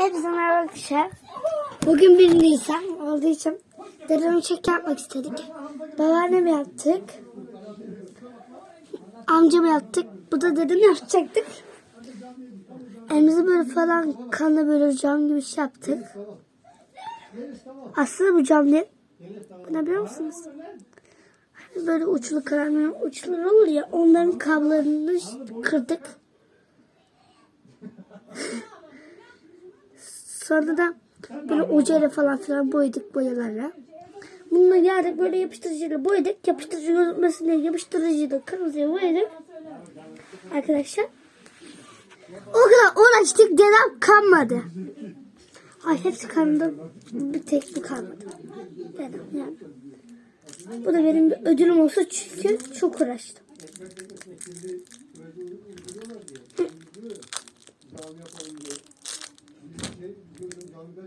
Hepinize merhaba arkadaşlar. Bugün 1 Nisan olduğu için dedemi çek yapmak istedik. Babaannemi yaptık. Amcamı yaptık. Bu da dedemi yapacaktık. Elimizi böyle falan kanla böyle cam gibi şey yaptık. Aslında bu cam değil. Bu ne biliyor musunuz? Böyle uçlu karanlık uçları olur ya onların kablolarını kırdık. Sonra da böyle ucuyla falan filan boyadık boyalarla. Bununla geldik böyle yapıştırıcıyla boyadık. Yapıştırıcı gözükmesin diye yapıştırıcıyla kırmızıya boyadık. Arkadaşlar. O kadar uğraştık dedem kanmadı. Ay hepsi kandı. Bir tek bu kalmadı. Dedem yani. Bu da benim bir ödülüm olsa çünkü çok uğraştım.